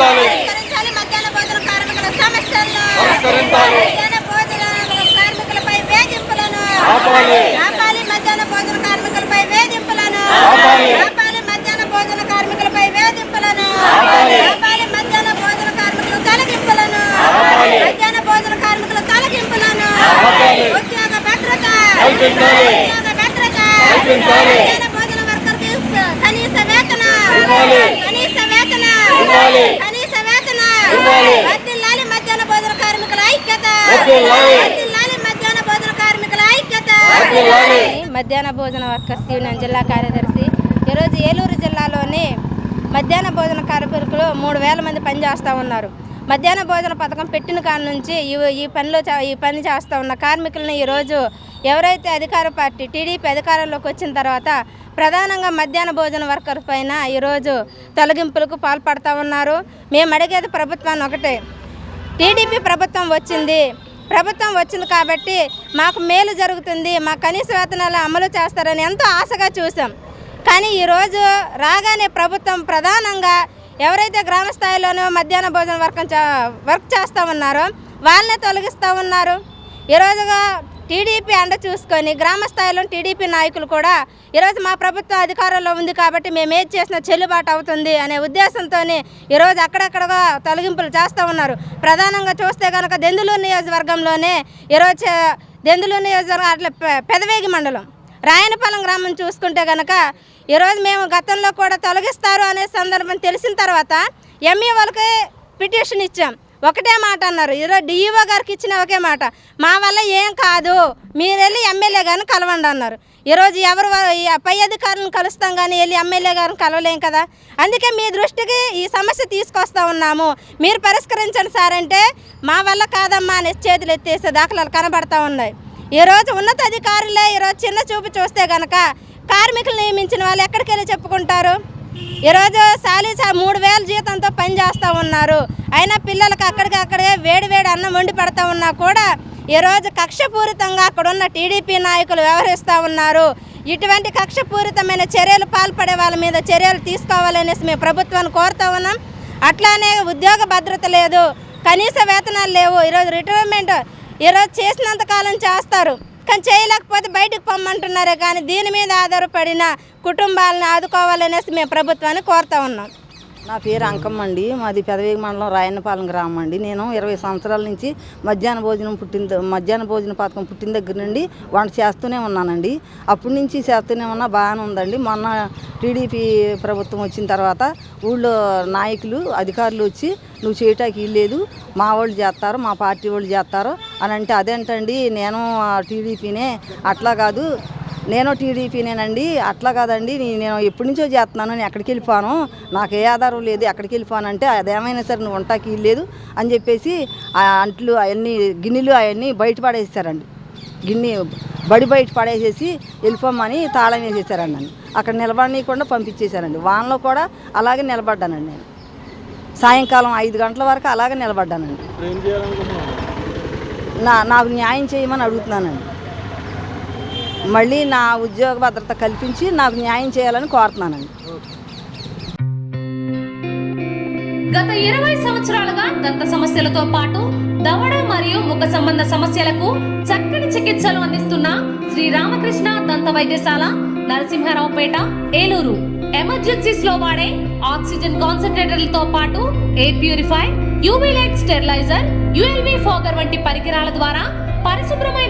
పరిష్కరించాలి పరిష్కరించాలి మధ్యాహ్న భోజన కార్మికుల సమస్యలను పరిష్కరించాలి. మధ్యాహ్న భోజన కార్మికులపై వేధింపులను ఆపాలి. ఆపాలి మధ్యాహ్న భోజన కార్మికులపై వేధింపులను ఆపాలి. ఆపాలి మధ్యాహ్న భోజన కార్మికులపై వేధింపులను ఆపాలి. ఆపాలి మధ్యాహ్న భోజన కార్మికుల తొలగింపులను ఆపాలి. మధ్యాహ్న భోజన కార్మికుల తొలగింపులను ఆపాలి. ఉద్యోగ భద్రత కల్పించాలి. ఉద్యోగ భద్రత కల్పించాలి. మధ్యాహ్న భోజన వర్కర్కి కనీస వేతన ఇవ్వాలి. కనీస వేతన ఇవ్వాలి. కనీస వేతన ఇవ్వాలి. వర్ధిల్లాలి మధ్యాహ్న భోజన కార్మికుల ఐక్యత వర్ధిల్లాలి. వర్ధిల్లాలి మధ్యాహ్న భోజన కార్మికుల ఐక్యత వర్ధిల్లాలి. మధ్యాహ్న భోజన వర్కర్స్ యూనియన్ జిల్లా కార్యదర్శి. ఈరోజు ఏలూరు జిల్లాలోని మధ్యాహ్న భోజన కార్మికులు మూడు వేల మంది పనిచేస్తూ ఉన్నారు. మధ్యాహ్న భోజన పథకం పెట్టిన కాడ నుంచి ఈ ఈ పనిలో ఈ పని చేస్తూ ఉన్న కార్మికులను ఈరోజు ఎవరైతే అధికార పార్టీ టీడీపీ అధికారంలోకి వచ్చిన తర్వాత ప్రధానంగా మధ్యాహ్న భోజన వర్కర్ పైన ఈరోజు తొలగింపులకు పాల్పడుతూ ఉన్నారు. మేము అడిగేది ప్రభుత్వాన్ని ఒకటే. టీడీపీ ప్రభుత్వం వచ్చింది. ప్రభుత్వం వచ్చింది కాబట్టి మాకు మేలు జరుగుతుంది మా కనీస వేతనాలు అమలు చేస్తారని ఎంతో ఆశగా చూసాం కానీ ఈరోజు రాగానే ప్రభుత్వం ప్రధానంగా ఎవరైతే గ్రామ స్థాయిలోనూ మధ్యాహ్న భోజన వర్గం వర్క్ చేస్తూ ఉన్నారో వాళ్ళనే తొలగిస్తూ ఉన్నారు. ఈరోజుగా టీడీపీ అండ చూసుకొని గ్రామ స్థాయిలో టీడీపీ నాయకులు కూడా ఈరోజు మా ప్రభుత్వం అధికారంలో ఉంది కాబట్టి మేము ఏది చేసినా చెల్లుబాటు అవుతుంది అనే ఉద్దేశంతో ఈరోజు అక్కడక్కడగా తొలగింపులు చేస్తూ ఉన్నారు. ప్రధానంగా చూస్తే కనుక దెందులూరు నియోజకవర్గంలోనే ఈరోజు చే- దెందులూరు నియోజకవర్గం అట్లా పెదవేగి మండలం. రాయనపాలెం గ్రామం చూసుకుంటే కనుక ఈరోజు మేము గతంలో కూడా తొలగిస్తారు అనే సందర్భం తెలిసిన తర్వాత ఎంఈ వాళ్ళకి పిటిషన్ ఇచ్చాం. ఒకటే మాట అన్నారు. ఈరోజు డిఈఓ గారికి ఇచ్చిన ఒకే మాట. మా వల్ల ఏం కాదు. మీరు వెళ్ళి ఎమ్మెల్యే గారిని కలవండి అన్నారు. ఈరోజు ఎవరు ఈ పై అధికారులను కలుస్తాం కానీ వెళ్ళి ఎమ్మెల్యే గారిని కలవలేం కదా? అందుకే మీ దృష్టికి ఈ సమస్య తీసుకొస్తా ఉన్నాము. మీరు పరిష్కరించండి సార్ అంటే మా వల్ల కాదమ్మా అని చేతులు ఎత్తేసే దాఖలాలు కనబడతా ఉన్నాయి. ఈరోజు ఉన్నత అధికారులే ఈరోజు చిన్న చూపు చూస్తే కనుక కార్మికులు నియమించిన వాళ్ళు ఎక్కడికి వెళ్ళి చెప్పుకుంటారు? ఈరోజు సాలీ మూడు వేల జీతంతో పని చేస్తూ ఉన్నారు. అయినా పిల్లలకు అక్కడికి అక్కడే వేడి వేడి అన్నం వండి పెడతా ఉన్నా కూడా ఈరోజు కక్షపూరితంగా అక్కడ ఉన్న టీడీపీ నాయకులు వ్యవహరిస్తూ ఉన్నారు. ఇటువంటి కక్షపూరితమైన చర్యలు పాల్పడే వాళ్ళ మీద చర్యలు తీసుకోవాలనేసి మేము ప్రభుత్వాన్ని కోరుతూ ఉన్నాం. అట్లానే ఉద్యోగ భద్రత లేదు. కనీస వేతనాలు లేవు. ఈరోజు రిటైర్మెంట్ ఈరోజు చేసినంత కాలం చేస్తారు. కానీ చేయలేకపోతే బయటకు పొమ్మంటున్నారే కానీ దీని మీద ఆధారపడిన కుటుంబాలను ఆదుకోవాలనేసి మేము ప్రభుత్వాన్ని కోరుతా ఉన్నాం. నా పేరు అంకమ్మ అండి. మాది పెదవేగ మండలం రాయన్నపాలెం గ్రామం అండి. నేను ఇరవై సంవత్సరాల నుంచి మధ్యాహ్న భోజనం పుట్టిన మధ్యాహ్న భోజన పథకం పుట్టిన దగ్గర నుండి వంట చేస్తూనే ఉన్నానండి. అప్పటి నుంచి చేస్తూనే ఉన్నా బాగానే ఉందండి. మొన్న టీడీపీ ప్రభుత్వం వచ్చిన తర్వాత ఊళ్ళో నాయకులు అధికారులు వచ్చి నువ్వు చేయటానికి లేదు మా వాళ్ళు చేస్తారు మా పార్టీ వాళ్ళు చేస్తారు అని అంటే అదేంటండి నేను టీడీపీనే అట్లా కాదు నేను టీడీపీనేనండి. అట్లా కాదండి. నేను ఎప్పటి నుంచో చేస్తున్నాను. నేను ఎక్కడికి వెళ్ళిపోను. నాకు ఏ ఆధారం లేదు. ఎక్కడికి వెళ్ళిపోను అంటే అదేమైనా సరే నువ్వు ఉంటాకి లేదు అని చెప్పేసి ఆ అంట్లు అవన్నీ గిన్నెలు అవన్నీ బయట పడేసారండి గిన్నె బడి బయట పడేసేసి వెళ్ళిపోమని తాళం వేసేసారండి నన్ను. అక్కడ నిలబడనీయకుండా పంపించేశారండి వానలో కూడా అలాగే నిలబడ్డానండి నేను. సాయంకాలం ఐదు గంటల వరకు అలాగే నిలబడ్డానండి. నా నాకు న్యాయం చేయమని అడుగుతున్నానండి. మళ్ళీ నా ఉద్యోగ భద్రత కల్పించి నాకు న్యాయం చేయాలని కోరుతున్నానండి. గత ఇరవై సంవత్సరాలుగా దంత సమస్యలతో పాటు దవడ మరియు ముఖ సంబంధ సమస్యలకు చక్కని చికిత్సలు అందిస్తున్న శ్రీ రామకృష్ణ దంత వైద్యశాల నరసింహారావుపేట ఏలూరు. ఎమర్జెన్సీస్లో వాడే ఆక్సిజన్ కాన్సన్ట్రేటర్లతో పాటు air purify UV light sterilizer ULV fogger వంటి పరికరాల ద్వారా పరిశుభ్రమైన